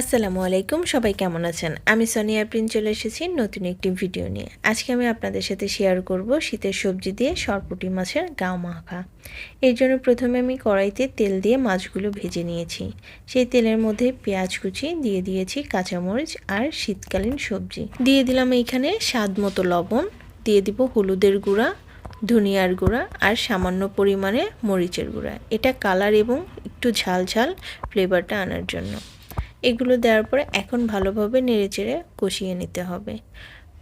আসসালামু আলাইকুম, সবাই কেমন আছেন? আমি সোনিয়া প্রিন চলে এসেছি নতুন একটি ভিডিও নিয়ে। আজকে আমি আপনাদের সাথে শেয়ার করব শীতের সবজি দিয়ে সরপুটি মাছের গাও মাখা। এর জন্য প্রথমে আমি কড়াইতে তেল দিয়ে মাছগুলো ভেজে নিয়েছি। সেই তেলের মধ্যে পেঁয়াজ কুচি দিয়ে দিয়েছি কাঁচামরিচ আর শীতকালীন সবজি। দিয়ে দিলাম এইখানে স্বাদ মতো লবণ। দিয়ে দিব হলুদের গুঁড়া, ধনিয়ার গুঁড়া আর সামান্য পরিমাণে মরিচের গুঁড়া। এটা কালার এবং একটু ঝাল ঝাল ফ্লেভারটা আনার জন্য। এগুলো দেওয়ার পরে এখন ভালোভাবে নেড়েচেড়ে কষিয়ে নিতে হবে।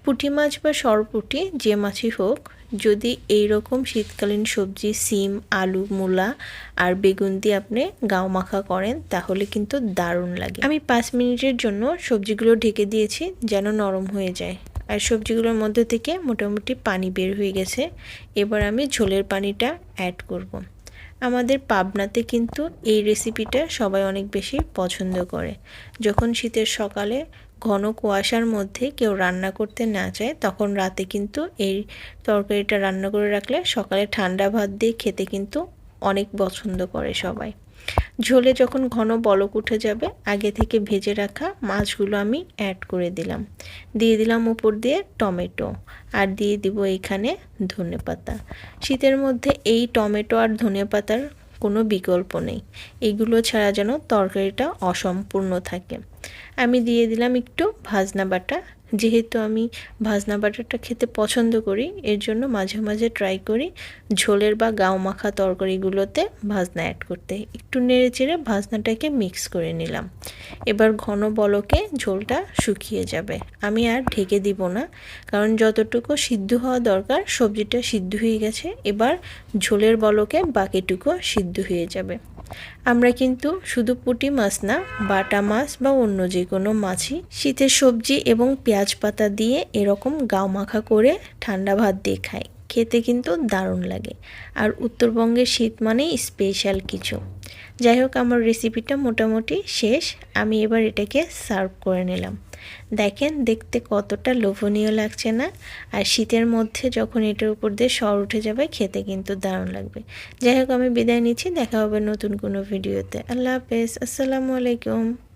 পুঁটি মাছ বা সরপুটি যে মাছই হোক, যদি এই রকম শীতকালীন সবজি, সিম, আলু, মূলা আর বেগুন দিয়ে আপনি গাও মাখা করেন, তাহলে কিন্তু দারুণ লাগে। আমি পাঁচ মিনিটের জন্য সবজিগুলো ঢেকে দিয়েছি যেন নরম হয়ে যায়। আর সবজিগুলোর মধ্যে থেকে মোটামুটি পানি বের হয়ে গেছে। এবার আমি ঝোলের পানিটা অ্যাড করব। আমাদের পাবনাতে কিন্তু এই রেসিপিটা সবাই অনেক বেশি পছন্দ করে। যখন শীতের সকালে ঘন কুয়াশার মধ্যে কেউ রান্না করতে না চায়, তখন রাতে কিন্তু এই তরকারিটা রান্না করে রাখলে সকালে ঠান্ডা ভাত দিয়ে খেতে কিন্তু অনেক পছন্দ করে সবাই। ঝোলে যখন ঘন বলক উঠে যাবে, আগে থেকে ভেজে রাখা মাছগুলো আমি অ্যাড করে দিলাম। দিয়ে দিলাম উপর দিয়ে টমেটো, আর দিয়ে দিব এখানে ধনে পাতা। শীতের মধ্যে এই টমেটো আর ধনে পাতার কোনো বিকল্প নেই। এগুলো ছাড়া যেন তরকারিটা অসম্পূর্ণ থাকে। আমি দিয়ে দিলাম একটু ভাজনা বাটা। যেহেতু আমি ভাজনা বাটারটা খেতে পছন্দ করি, এর জন্য মাঝে মাঝে ট্রাই করি ঝোলের বা গাও মাখা তরকারিগুলোতে ভাজনা অ্যাড করতে। একটু নেড়ে চেড়ে ভাজনাটাকে মিক্স করে নিলাম। এবার ঘন বলকে ঝোলটা শুকিয়ে যাবে। আমি আর ঢেকে দিব না, কারণ যতটুকু সিদ্ধ হওয়া দরকার সবজিটা সিদ্ধ হয়ে গেছে, এবার ঝোলের বলকে বাকিটুকু সিদ্ধ হয়ে যাবে। আমরা কিন্তু শুধু পুঁটি মাছ না, বাটা মাছ বা অন্য যে কোনো মাছই শীতের সবজি এবং পেঁয়াজ পাতা দিয়ে এরকম গাও মাখা করে ঠান্ডা ভাত দিয়ে খাই। খেতে কিন্তু দারুণ লাগে। আর উত্তরবঙ্গের শীত মানেই স্পেশাল কিছু। যাই হোক, আমার রেসিপিটা মোটামুটি শেষ। আমি এবার এটাকে সার্ভ করে নিলাম। দেখেন দেখতে কতটা লোভনীয় লাগছে না? আর শীতের মধ্যে যখন এটার উপর দিয়ে সর উঠে যাবে, খেতে কিন্তু দারুণ লাগবে। যাই হোক, আমি বিদায় নিচ্ছি। দেখা হবে নতুন কোনো ভিডিওতে। আল্লাহ হাফেজ। আসসালামু আলাইকুম।